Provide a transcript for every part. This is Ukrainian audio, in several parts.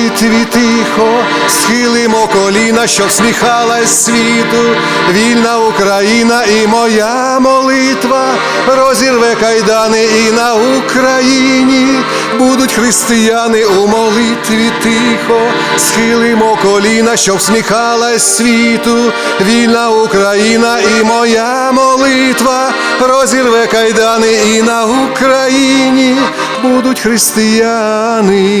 Молитві тихо схилимо коліна, щоб сміхалась світу, вільна Україна і моя молитва розірве кайдани і на Україні. Будуть християни у молитві тихо, схилимо коліна, щоб сміхалась світу, вільна Україна і моя молитва розірве кайдани і на Україні. Будуть християни.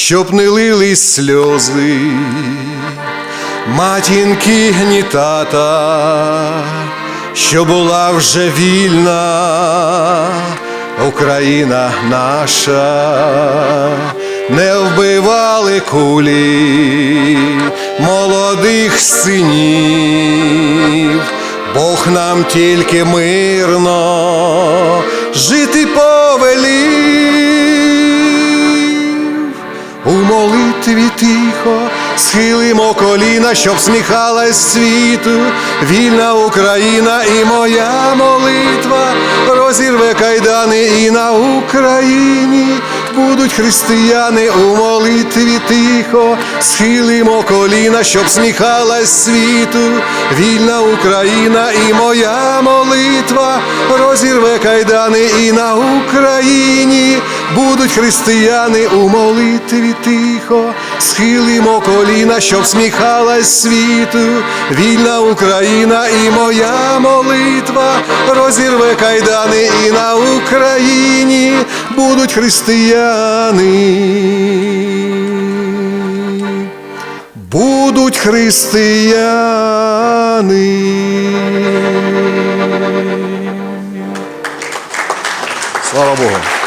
Щоб не лились сльози, матінки гнітата, що була вже вільна Україна наша, не вбивали кулі молодих синів, Бог нам тільки мирно молитві тихо схилимо коліна, щоб сміхалась світу, вільна Україна і моя молитва розірве кайдани і на Україні. Будуть християни у молитві тихо, схилимо коліна, щоб сміхалась світу, вільна Україна і моя молитва розірве кайдани і на Україні будуть християни у молитві тихо, схилимо коліна, щоб сміхалась світу, вільна Україна і моя молитва розірве кайдани і на Україні будуть християни. Будуть християни. Слава Богу.